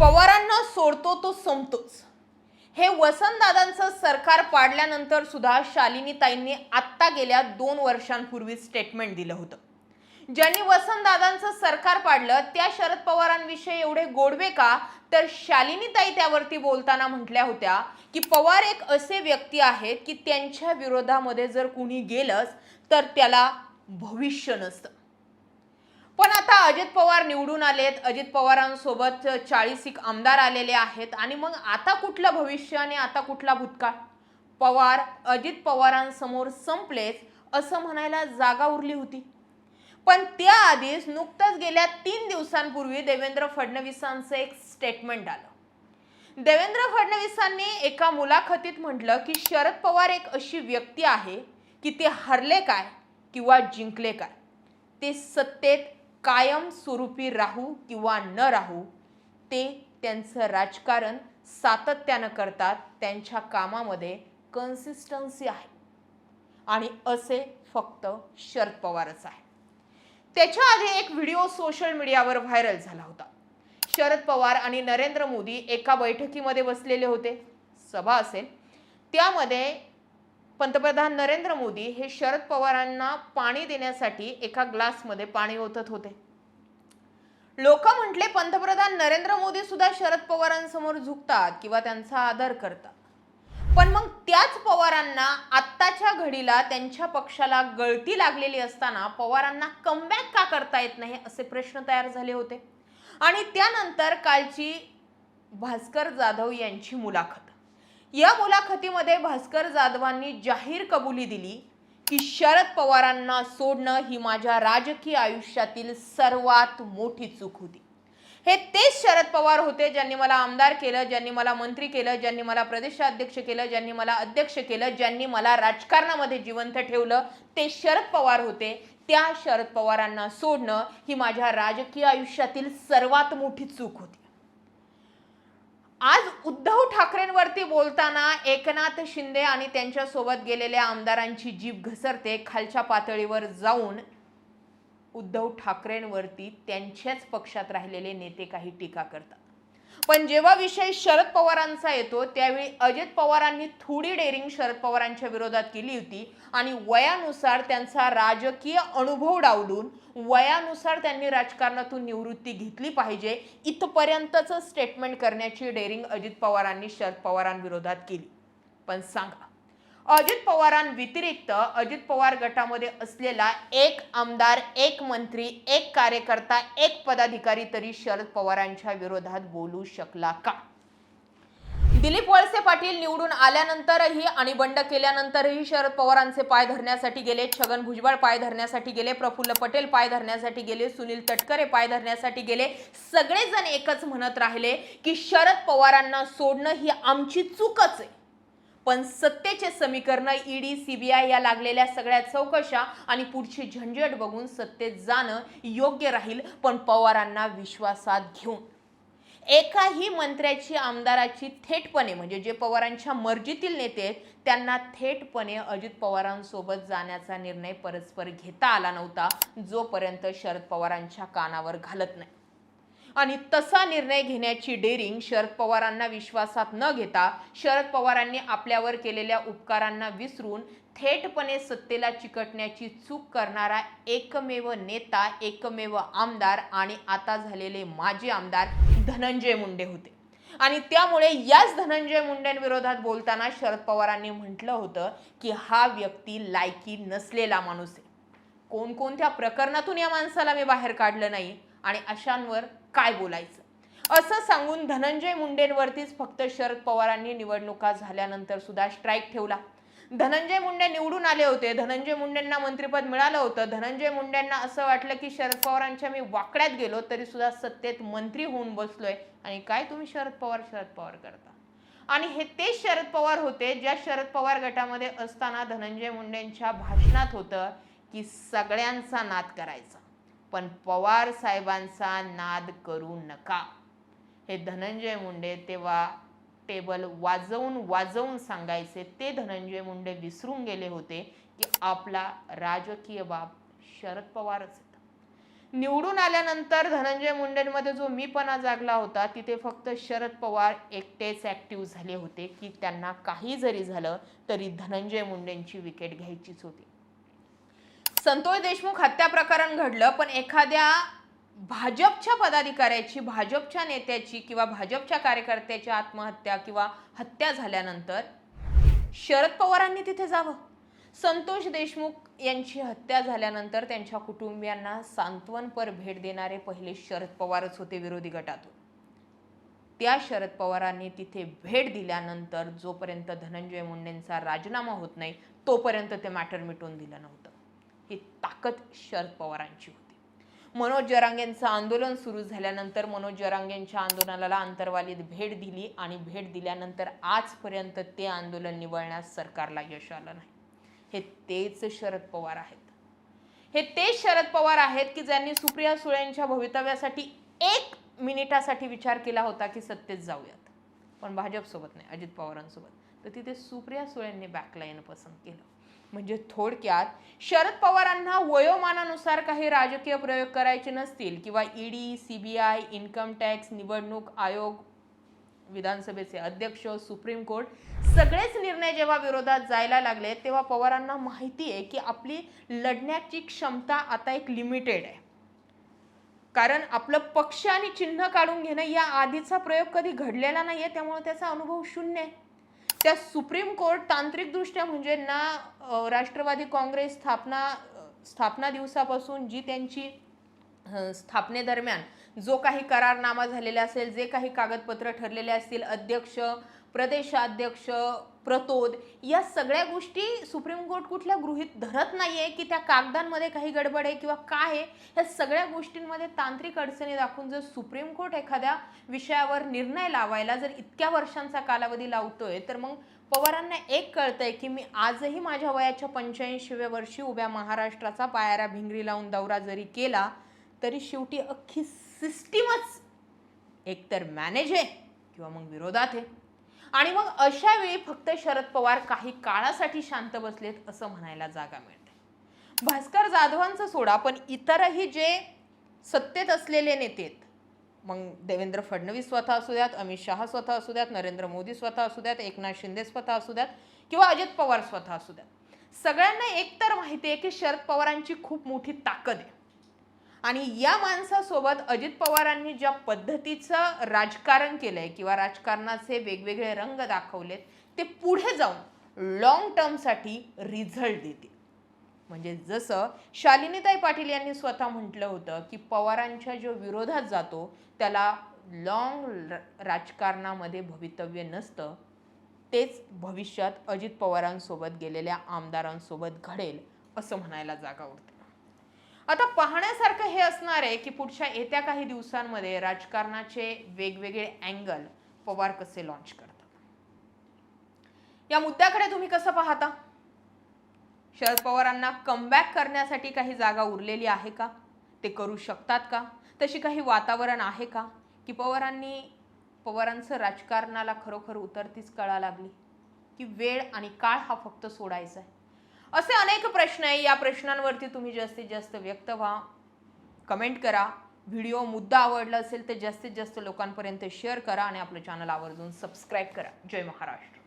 पवारांना सोडतो तो संपतोच. हे वसंतदादांचं सरकार पाडल्यानंतर सुद्धा शालिनीताईंनी आत्ता गेल्या दोन वर्षांपूर्वी स्टेटमेंट दिलं होतं. ज्यांनी वसंतदादांचं सरकार पाडलं त्या शरद पवारांविषयी एवढे गोडवे का? तर शालिनीताई त्यावरती बोलताना म्हटल्या होत्या की पवार एक असे व्यक्ती आहेत की त्यांच्या विरोधामध्ये जर कुणी गेलंच तर त्याला भविष्य नसतं. पण आता अजित पवार निवडून आलेत. अजित पवारांसोबत चाळीस एक आमदार आलेले आहेत. आणि मग आता कुठलं भविष्य आणि आता कुठला भूतकाळ? पवार अजित पवारांसमोर संपलेच असं म्हणायला जागा उरली होती. पण त्याआधीच नुकतंच गेल्या तीन दिवसांपूर्वी देवेंद्र फडणवीसांचं एक स्टेटमेंट आलं. देवेंद्र फडणवीसांनी एका मुलाखतीत म्हटलं की शरद पवार एक अशी व्यक्ती आहे की ते हरले काय किंवा जिंकले काय? ते सत्तेत कायमस्वरूपी राहू किंवा न राहू ते त्यांचं राजकारण सातत्यानं करतात त्यांच्या कामामध्ये कन्सिस्टन्सी आहे. आणि असे फक्त शरद पवारच आहे. त्याच्या आधी एक व्हिडिओ सोशल मीडियावर व्हायरल झाला होता. शरद पवार आणि नरेंद्र मोदी एका बैठकीमध्ये बसलेले होते. सभा असेल. त्यामध्ये पंतप्रधान नरेंद्र मोदी हे शरद पवारांना पाणी देण्यासाठी एका ग्लासमध्ये पाणी ओतत होते. लोक म्हटले पंतप्रधान नरेंद्र मोदी सुद्धा शरद पवारांसमोर झुकतात किंवा त्यांचा आदर करतात. पण मग त्याच पवारांना आत्ताच्या घडीला त्यांच्या पक्षाला गळती लागलेली असताना पवारांना कमबॅक का करता येत नाही असे प्रश्न तयार झाले होते. आणि त्यानंतर कालची भास्कर जाधव यांची मुलाखत. या मुलाखतीमध्ये भास्कर जाधवांनी जाहीर कबुली दिली की शरद पवारांना सोडणं ही माझ्या राजकीय आयुष्यातील सर्वात मोठी चूक होती. हे तेच शरद पवार होते ज्यांनी मला आमदार केलं ज्यांनी मला मंत्री केलं ज्यांनी मला प्रदेशाध्यक्ष केलं ज्यांनी मला अध्यक्ष केलं ज्यांनी मला राजकारणामध्ये जिवंत ठेवलं ते शरद पवार होते. त्या शरद पवारांना सोडणं ही माझ्या राजकीय आयुष्यातील सर्वात मोठी चूक होती. आज उद्धव ठाकरेंवरती बोलताना एकनाथ शिंदे आणि त्यांच्यासोबत गेलेल्या आमदारांची जीभ घसरते. खालच्या पातळीवर जाऊन उद्धव ठाकरेंवरती त्यांच्याच पक्षात राहिलेले नेते काही टीका करतात. पण जेव्हा विषय शरद पवारांचा येतो त्यावेळी अजित पवारांनी थोडी डेअरिंग शरद पवारांच्या विरोधात केली होती. आणि वयानुसार त्यांचा राजकीय अनुभव डावलून वयानुसार त्यांनी राजकारणातून निवृत्ती घेतली पाहिजे इथपर्यंतच स्टेटमेंट करण्याची डेअरिंग अजित पवारांनी शरद पवारांविरोधात केली. पण सांगा अजित पवारांव्यतिरिक्त अजित पवार गटामध्ये असलेला एक आमदार एक मंत्री एक कार्यकर्ता एक पदाधिकारी तरी शरद पवारांच्या विरोधात बोलू शकला का? दिलीप वळसे पाटील निवडून आल्यानंतरही आणि बंड केल्यानंतरही शरद पवारांचे पाय धरण्यासाठी गेले छगन भुजबळ पाय धरण्यासाठी गेले प्रफुल्ल पटेल पाय धरण्यासाठी गेले सुनील तटकरे पाय धरण्यासाठी गेले सगळेजण एकच म्हणत राहिले की शरद पवारांना सोडणं ही आमची चूकच आहे. पण सत्तेचे समीकरण ईडी सीबीआय या लागलेल्या सगळ्या चौकशा आणि पुढची झंझट बघून सत्तेत जाणं योग्य राहील पण पवारांना विश्वासात घेऊन. एकाही मंत्र्याची आमदाराची थेटपणे म्हणजे जे पवारांच्या मर्जीतील नेते आहेत त्यांना थेटपणे अजित पवारांसोबत जाण्याचा निर्णय परस्पर घेता आला नव्हता जोपर्यंत शरद पवारांच्या कानावर घालत नाही. आणि तसा निर्णय घेण्याची डेअरिंग शरद पवारांना विश्वासात न घेता शरद पवारांनी आपल्यावर केलेल्या उपकारांना विसरून थेटपणे सत्तेला चिकटण्याची चूक करणारा एकमेव नेता एकमेव आमदार आणि आता झालेले माजी आमदार धनंजय मुंडे होते. आणि त्यामुळे याच धनंजय मुंडेंविरोधात बोलताना शरद पवारांनी म्हटलं होतं की हा व्यक्ती लायकी नसलेला माणूस आहे. कोणकोणत्या प्रकरणातून या माणसाला मी बाहेर काढलं नाही आणि अशांवर काय बोलायचं? असं सांगून धनंजय मुंडेंवरतीच फक्त शरद पवारांनी निवडणुका झाल्यानंतर सुद्धा स्ट्राईक ठेवला. धनंजय मुंडे निवडून आले होते. धनंजय मुंडेंना मंत्रिपद मिळालं होतं. धनंजय मुंडेंना असं वाटलं की शरद पवारांच्या मी वाकड्यात गेलो तरी सुद्धा सत्तेत मंत्री होऊन बसलोय. आणि काय तुम्ही शरद पवार शरद पवार करता? आणि हे तेच शरद पवार होते ज्या शरद पवार गटामध्ये असताना धनंजय मुंडेंच्या भाषणात होतं की सगळ्यांचा नाद करायचा. पण पवार साहेबांचा नाद करू नका. हे धनंजय मुंडे तेव्हा टेबल वाजवून वाजवून सांगायचे. ते धनंजय मुंडे विसरून गेले होते की आपला राजकीय बाब शरद पवारच होता. निवडून आल्यानंतर धनंजय मुंडेंमध्ये जो मीपणा जागला होता तिथे फक्त शरद पवार एकटेच ॲक्टिव्ह झाले होते की त्यांना काही जरी झालं तरी धनंजय मुंडेंची विकेट घ्यायचीच होती. संतोष देशमुख हत्या प्रकरण घडलं पण एखाद्या भाजपच्या पदाधिकाऱ्याची भाजपच्या नेत्याची किंवा भाजपच्या कार्यकर्त्याची आत्महत्या किंवा हत्या झाल्यानंतर शरद पवारांनी तिथे जावं. संतोष देशमुख यांची हत्या झाल्यानंतर त्यांच्या कुटुंबियांना सांत्वनपर भेट देणारे पहिले शरद पवारच होते विरोधी गटातून. त्या शरद पवारांनी तिथे भेट दिल्यानंतर जोपर्यंत धनंजय मुंडेंचा राजीनामा होत नाही तोपर्यंत ते मॅटर मिटवून दिलं नव्हतं. ही ताकद शरद पवारांची होती. मनोज जरांगेंचं आंदोलन सुरू झाल्यानंतर मनोज जरांगेंच्या आंदोलनाला अंतरवालीत भेट दिली आणि भेट दिल्यानंतर आजपर्यंत ते आंदोलन निवळण्यास सरकारला यश आलं नाही. हे तेच शरद पवार आहेत. हे तेच शरद पवार आहेत की ज्यांनी सुप्रिया सुळेंच्या भवितव्यासाठी एक मिनिटासाठी विचार केला होता की सत्तेत जाऊयात. पण भाजपसोबत नाही अजित पवारांसोबत. तर तिथे सुप्रिया सुळेंनी बॅकलाईन पसंत केलं. म्हणजे थोडक्यात शरद पवारांना वयोमानानुसार काही राजकीय प्रयोग करायचे नसतील किंवा ईडी आय इन्कम टॅक्स निवडणूक आयोग विधानसभेचे अध्यक्ष सुप्रीम कोर्ट सगळेच निर्णय जेव्हा विरोधात जायला लागले तेव्हा पवारांना माहिती आहे की आपली लढण्याची क्षमता आता एक लिमिटेड आहे. कारण आपलं पक्ष आणि चिन्ह काढून घेणं या आधीचा प्रयोग कधी घडलेला नाही आहे त्यामुळे त्याचा अनुभव शून्य आहे. त्या सुप्रीम कोर्ट तांत्रिकदृष्ट्या म्हणजे ना राष्ट्रवादी काँग्रेस स्थापना स्थापना दिवसापासून जी त्यांची स्थापनेदरम्यान जो काही करारनामा झालेला असेल जे काही कागदपत्र ठरलेले असतील अध्यक्ष प्रदेशाध्यक्ष प्रतोद या सगळ्या गोष्टी सुप्रीम कोर्ट कुठल्या गृहीत धरत नाही आहे की त्या कागदांमध्ये काही गडबड आहे किंवा काय आहे ह्या सगळ्या गोष्टींमध्ये तांत्रिक अडचणी दाखवून जर सुप्रीम कोर्ट एखाद्या विषयावर निर्णय लावायला जर इतक्या वर्षांचा कालावधी लावतोय तर मग पवारांना एक कळतंय की मी आजही माझ्या वयाच्या पंच्याऐंशीव्या वर्षी उभ्या महाराष्ट्राचा पायारा भिंगरी लावून दौरा जरी केला तरी शेवटी अख्खी सिस्टीमच एकतर मॅनेज आहे किंवा मग विरोधात आहे. आणि मग अशा वेळी फक्त शरद पवार काही काळासाठी शांत बसलेत असं म्हणायला जागा मिळते. भास्कर जाधवांचं सोडा पण इतरही जे सत्तेत असलेले नेते आहेत मग देवेंद्र फडणवीस स्वतः असू द्यात अमित शहा स्वतः असू द्यात नरेंद्र मोदी स्वतः असू द्यात एकनाथ शिंदे स्वतः असू द्यात किंवा अजित पवार स्वतः असू द्यात. सगळ्यांना एकतर माहिती आहे की शरद पवारांची खूप मोठी ताकद आहे. आणि या माणसासोबत अजित पवारांनी ज्या पद्धतीचं राजकारण केलं आहे किंवा राजकारणाचे वेगवेगळे रंग दाखवलेत ते पुढे जाऊन लॉंग टर्मसाठी रिझल्ट देतील. म्हणजे जसं शालिनीताई पाटील यांनी स्वतः म्हटलं होतं की पवारांच्या जो विरोधात जातो त्याला लॉंग राजकारणामध्ये भवितव्य नसतं तेच भविष्यात अजित पवारांसोबत गेलेल्या आमदारांसोबत घडेल असं म्हणायला जागा उरते. आता पाहण्यासारखं हे असणार आहे की पुढच्या येत्या काही दिवसांमध्ये राजकारणाचे वेगवेगळे अँगल पवार कसे लॉन्च करतात. या मुद्द्याकडे तुम्ही कसं पाहता? शरद पवारांना कमबॅक करण्यासाठी काही जागा उरलेली आहे का? ते करू शकतात का? तशी काही वातावरण आहे का? की पवारांनी पवारांचं राजकारणाला खरोखर उतरतीच कळा लागली? की वेळ आणि काळ हा फक्त सोडायचा आहे? असे अनेक प्रश्न आहे. या प्रश्नांवरती तुम्ही जास्तीत जास्त व्यक्त व्हा. कमेंट करा. व्हिडिओ मुद्दा आवडला असेल तर जास्तीत जास्त लोकांपर्यंत शेअर करा आणि आपलं चॅनल आवर्जून सबस्क्राईब करा. जय महाराष्ट्र.